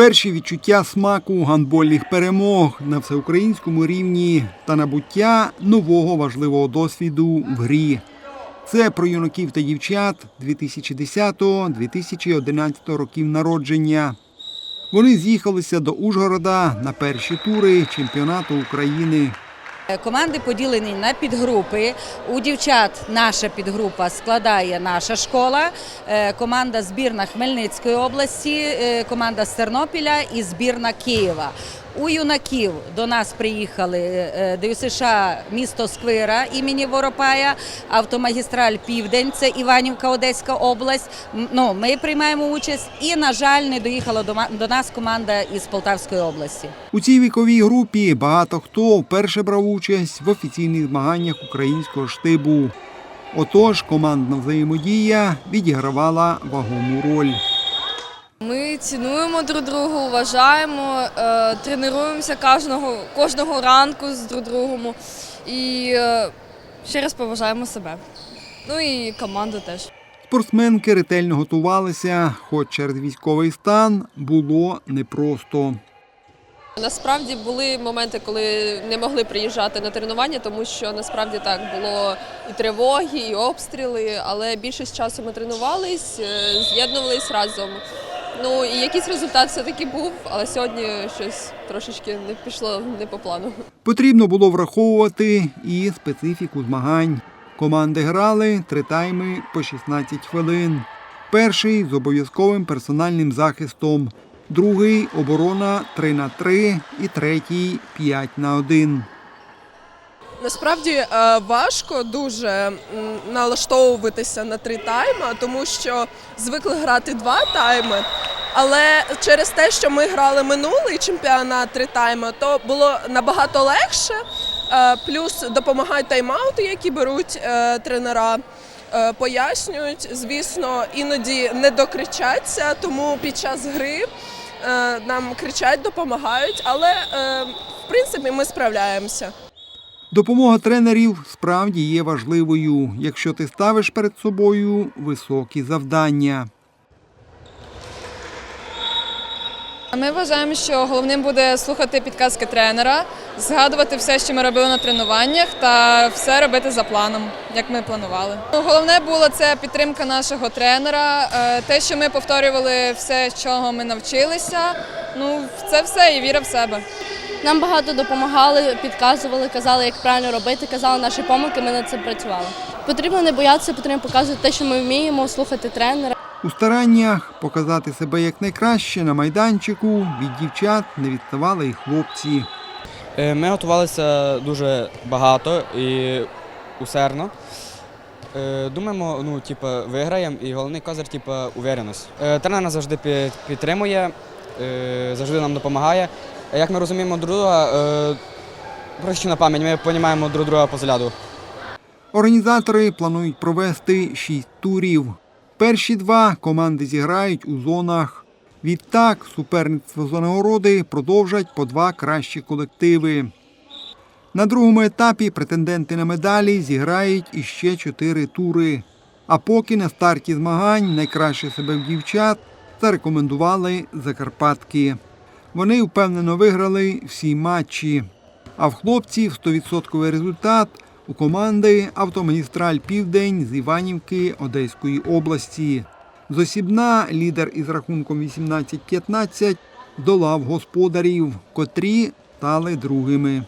Перші відчуття смаку гандбольних перемог на всеукраїнському рівні та набуття нового важливого досвіду в грі. Це про юнаків та дівчат 2010-2011 років народження. Вони з'їхалися до Ужгорода на перші тури чемпіонату України. Е, Команди поділені на підгрупи. У дівчат наша підгрупа складає наша школа, е, команда збірна Хмельницької області, е, команда з Тернопіля і збірна Києва. У юнаків до нас приїхали е, ДЮСШ місто Сквира імені Воропая, автомагістраль Південь, це Іванівка, Одеська область. Ну, ми приймаємо участь і, на жаль, не доїхала до до нас команда із Полтавської області. У цій віковій групі багато хто вперше брав участь в офіційних змаганнях українського штибу. Отож, командна взаємодія відігравала вагому роль. Ми цінуємо друг другу, вважаємо, е, тренуємося кожного, кожного ранку з друг другом і е, ще раз поважаємо себе. Ну і команду теж. Спортсменки ретельно готувалися, хоч через військовий стан було непросто. Насправді були моменти, коли не могли приїжджати на тренування, тому що насправді так було і тривоги, і обстріли, але більшість часу ми тренувались, е, з'єднувались разом. Ну і якийсь результат все-таки був, але сьогодні щось трошечки не пішло не по плану. Потрібно було враховувати і специфіку змагань. Команди грали три тайми по 16 хвилин. Перший з обов'язковим персональним захистом, другий оборона 3 на 3 і третій 5 на 1. Насправді е, важко дуже налаштовуватися на три тайми, тому що звикли грати два тайми. Але через те, що ми грали минулий чемпіонат три тайми, то було набагато легше. Е, Плюс допомагають тайм-аути, які беруть е, тренера. Пояснюють, звісно, іноді не докричаться, тому під час гри нам кричать, допомагають, але в принципі ми справляємося. Допомога тренерів справді є важливою, якщо ти ставиш перед собою високі завдання. Ми вважаємо, що головним буде слухати підказки тренера, згадувати все, що ми робили на тренуваннях, та все робити за планом, як ми планували. Ну, Головне було це підтримка нашого тренера, е, те, що ми повторювали все, чого ми навчилися. Ну, це все і віра в себе. Нам багато допомагали, підказували, казали, як правильно робити, казали наші помилки, ми над цим працювали. Потрібно не боятися, потрібно показувати те, що ми вміємо, слухати тренера. У стараннях показати себе якнайкраще на майданчику від дівчат не відставали і хлопці. Е, Ми готувалися дуже багато і усердно. Е, Думаємо, ну, типу, виграємо, і головний козир, типу, увереність. Е, Тренер нас завжди підтримує, завжди нам допомагає. Як ми розуміємо друг друга, е, на пам'ять, ми розуміємо друг друга по. Організатори планують провести шість турів. Перші два команди зіграють у зонах. Відтак суперництво за нагороди продовжать по два кращі колективи. На другому етапі претенденти на медалі зіграють іще чотири тури. А поки на старті змагань найкраще себе в дівчат зарекомендували Закарпатки. Вони впевнено виграли всі матчі. А в хлопців 100% результат у команди Автомагістраль Південь з Іванівки Одеської області. Зосібна лідер із рахунком 18-15 долав господарів, котрі стали другими.